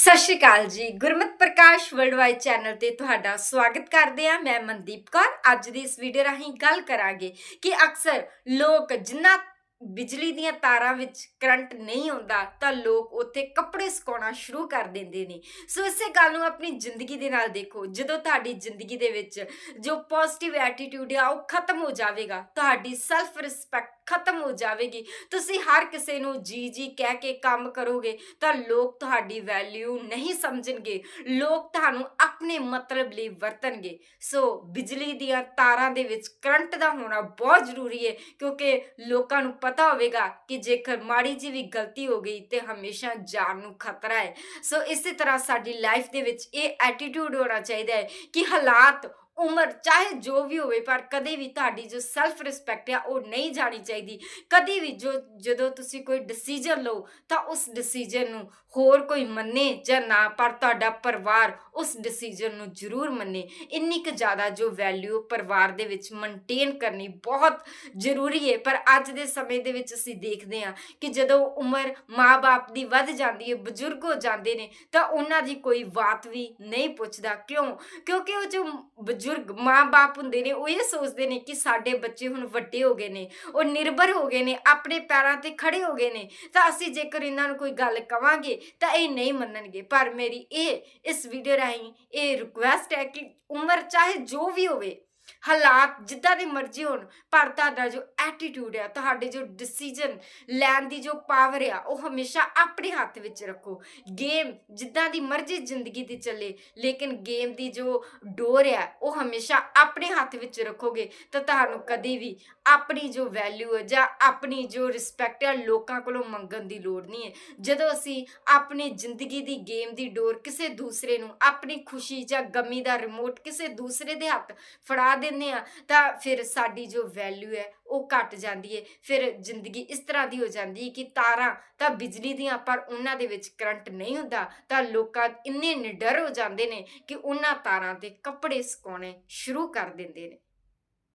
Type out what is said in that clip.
ਸਤਿ ਸ਼੍ਰੀ ਅਕਾਲ ਜੀ। ਗੁਰਮਤ ਪ੍ਰਕਾਸ਼ worldwide channel ਤੇ ਤੁਹਾਡਾ ਸਵਾਗਤ ਕਰਦੇ ਆ ਮੈਂ ਮਨਦੀਪ ਕੌਰ। ਅੱਜ ਦੀ ਇਸ ਵੀਡੀਓ ਰਾਹੀਂ ਗੱਲ ਕਰਾਂਗੇ ਕਿ ਅਕਸਰ ਲੋਕ ਜਿਨ੍ਹਾਂ ਬਿਜਲੀ ਦੀਆਂ ਤਾਰਾਂ ਵਿੱਚ ਕਰੰਟ ਨਹੀਂ ਆਉਂਦਾ ਤਾਂ ਲੋਕ ਉੱਥੇ ਕੱਪੜੇ ਸੁਕਾਉਣਾ ਸ਼ੁਰੂ ਕਰ ਦਿੰਦੇ ਨੇ। ਸੋ ਇਸੇ ਗੱਲ ਨੂੰ ਆਪਣੀ ਜ਼ਿੰਦਗੀ ਦੇ ਨਾਲ ਦੇਖੋ। ਜਦੋਂ ਤੁਹਾਡੀ ਜ਼ਿੰਦਗੀ ਦੇ ਵਿੱਚ ਜੋ ਪੋਜ਼ਿਟਿਵ ਐਟੀਟਿਊਡ ਆ, ਉਹ ਖਤਮ ਹੋ ਜਾਵੇਗਾ। ਤੁਹਾਡੀ ਸੈਲਫ ਰਿਸਪੈਕਟ ਖਤਮ ਹੋ ਜਾਵੇਗੀ। ਤੁਸੀਂ ਹਰ ਕਿਸੇ ਨੂੰ ਜੀ ਜੀ ਕਹਿ ਕੇ ਕੰਮ ਕਰੋਗੇ ਤਾਂ ਲੋਕ ਤੁਹਾਡੀ ਵੈਲਿਊ ਨਹੀਂ ਸਮਝਣਗੇ। ਲੋਕ ਤੁਹਾਨੂੰ ਆਪਣੇ ਮਤਲਬ ਲਈ ਵਰਤਣਗੇ। ਸੋ ਬਿਜਲੀ ਦੀਆਂ ਤਾਰਾਂ ਦੇ ਵਿੱਚ ਕਰੰਟ ਦਾ ਹੋਣਾ ਬਹੁਤ ਜ਼ਰੂਰੀ ਹੈ ਕਿਉਂਕਿ ਲੋਕਾਂ ਨੂੰ ਪਤਾ ਹੋਵੇਗਾ ਕਿ ਜੇਕਰ ਮਾੜੀ ਜੀ ਵੀ ਗਲਤੀ ਹੋ ਗਈ ਤੇ ਹਮੇਸ਼ਾ ਜਾਨ ਨੂੰ ਖਤਰਾ ਹੈ। ਸੋ ਇਸੇ ਤਰ੍ਹਾਂ ਸਾਡੀ ਲਾਈਫ ਦੇ ਵਿੱਚ ਇਹ ਐਟੀਟਿਊਡ ਹੋਣਾ ਚਾਹੀਦਾ ਹੈ ਕਿ ਹਾਲਾਤ ਉਮਰ, ਚਾਹੇ ਜੋ ਵੀ ਹੋਵੇ, ਪਰ ਕਦੇ ਵੀ ਤੁਹਾਡੀ ਜੋ ਸੈਲਫ ਰਿਸਪੈਕਟ ਆ, ਉਹ ਨਹੀਂ ਜਾਣੀ ਚਾਹੀਦੀ। ਕਦੇ ਵੀ ਜੋ, ਜਦੋਂ ਤੁਸੀਂ ਕੋਈ ਡਿਸੀਜਨ ਲਓ, ਤਾਂ ਉਸ ਡਿਸੀਜਨ ਨੂੰ ਹੋਰ ਕੋਈ ਮੰਨੇ ਜਾਂ ਨਾ, ਪਰ ਤੁਹਾਡਾ ਪਰਿਵਾਰ ਉਸ ਡਿਸੀਜਨ ਨੂੰ ਜ਼ਰੂਰ ਮੰਨੇ। ਇੰਨੀ ਕੁ ਜ਼ਿਆਦਾ ਜੋ ਵੈਲਿਊ ਪਰਿਵਾਰ ਦੇ ਵਿੱਚ ਮੇਨਟੇਨ ਕਰਨੀ ਬਹੁਤ ਜ਼ਰੂਰੀ ਹੈ। ਪਰ ਅੱਜ ਦੇ ਸਮੇਂ ਦੇ ਵਿੱਚ ਅਸੀਂ ਦੇਖਦੇ ਹਾਂ ਕਿ ਜਦੋਂ ਉਮਰ ਮਾਪੇ ਦੀ ਵੱਧ ਜਾਂਦੀ ਹੈ, ਬਜ਼ੁਰਗ ਹੋ ਜਾਂਦੇ ਨੇ, ਤਾਂ ਉਹਨਾਂ ਦੀ ਕੋਈ ਬਾਤ ਵੀ ਨਹੀਂ ਪੁੱਛਦਾ। ਕਿਉਂ? ਕਿਉਂਕਿ ਉਹ ਜੋ ਬਜ਼ੁਰਗ ਬਜ਼ੁਰਗ ਮਾਂ ਬਾਪ ਹੁੰਦੇ ਨੇ, ਉਹ ਇਹ ਸੋਚਦੇ ਨੇ ਕਿ ਸਾਡੇ ਬੱਚੇ ਹੁਣ ਵੱਡੇ ਹੋ ਗਏ ਨੇ, ਉਹ ਨਿਰਭਰ ਹੋ ਗਏ ਨੇ, ਆਪਣੇ ਪੈਰਾਂ ਤੇ ਖੜੇ ਹੋ ਗਏ ਨੇ, ਤਾਂ ਅਸੀਂ ਜੇਕਰ ਇਹਨਾਂ ਨੂੰ ਕੋਈ ਗੱਲ ਕਵਾਂਗੇ, ਤਾਂ ਇਹ ਨਹੀਂ ਮੰਨਣਗੇ। ਪਰ ਮੇਰੀ ਇਹ, ਇਸ ਵੀਡੀਓ ਰਾਹੀਂ ਇਹ ਰਿਕੁਐਸਟ ਹੈ ਕਿ ਉਮਰ ਚਾਹੇ ਜੋ ਵੀ ਹੋਵੇ ਹਾਲਾਤ ਜਿੱਦਾਂ ਦੇ ਮਰਜ਼ੀ ਹੋਣ, ਪਰ ਤੁਹਾਡਾ ਜੋ ਐਟੀਟਿਊਡ ਹੈ ਤੁਹਾਡੇ ਜੋ ਡਿਸੀਜਨ ਲੈਣ ਦੀ ਜੋ ਪਾਵਰ ਆ, ਉਹ ਹਮੇਸ਼ਾ ਆਪਣੇ ਹੱਥ ਵਿੱਚ ਰੱਖੋ। ਗੇਮ ਜਿੱਦਾਂ ਦੀ ਮਰਜ਼ੀ ਜ਼ਿੰਦਗੀ ਦੀ ਚੱਲੇ, ਲੇਕਿਨ ਗੇਮ ਦੀ ਜੋ ਡੋਰ ਆ, ਉਹ ਹਮੇਸ਼ਾ ਆਪਣੇ ਹੱਥ ਵਿੱਚ ਰੱਖੋਗੇ ਤਾਂ ਤੁਹਾਨੂੰ ਕਦੇ ਵੀ ਆਪਣੀ ਜੋ ਵੈਲਿਊ ਹੈ ਜਾਂ ਆਪਣੀ ਜੋ ਰਿਸਪੈਕਟ ਹੈ ਲੋਕਾਂ ਕੋਲੋਂ ਮੰਗਣ ਦੀ ਲੋੜ ਨਹੀਂ ਹੈ। ਜਦੋਂ ਅਸੀਂ ਆਪਣੀ ਜ਼ਿੰਦਗੀ ਦੀ ਗੇਮ ਦੀ ਡੋਰ ਕਿਸੇ ਦੂਸਰੇ ਨੂੰ ਆਪਣੀ ਖੁਸ਼ੀ ਜਾਂ ਗਮੀ ਦਾ ਰਿਮੋਟ ਕਿਸੇ ਦੂਸਰੇ ਦੇ ਹੱਥ ਫੜਾ ਦੇ ਦਿੰਦੇ ਆ ਤਾਂ ਫਿਰ ਸਾਡੀ ਜੋ ਵੈਲਿਊ ਹੈ ਉਹ ਘਟ ਜਾਂਦੀ ਹੈ। ਫਿਰ ਜ਼ਿੰਦਗੀ ਇਸ ਤਰ੍ਹਾਂ ਦੀ ਹੋ ਜਾਂਦੀ ਹੈ ਕਿ ਤਾਰਾਂ ਤਾਂ ਬਿਜਲੀ ਦੀਆਂ, ਪਰ ਉਹਨਾਂ ਦੇ ਵਿੱਚ ਕਰੰਟ ਨਹੀਂ ਹੁੰਦਾ, ਤਾਂ ਲੋਕਾਂ ਇੰਨੇ ਨਿਡਰ ਹੋ ਜਾਂਦੇ ਨੇ ਕਿ ਉਹਨਾਂ ਤਾਰਾਂ ਤੇ ਕੱਪੜੇ ਸੁਕਾਉਣੇ ਸ਼ੁਰੂ ਕਰ ਦਿੰਦੇ ਨੇ।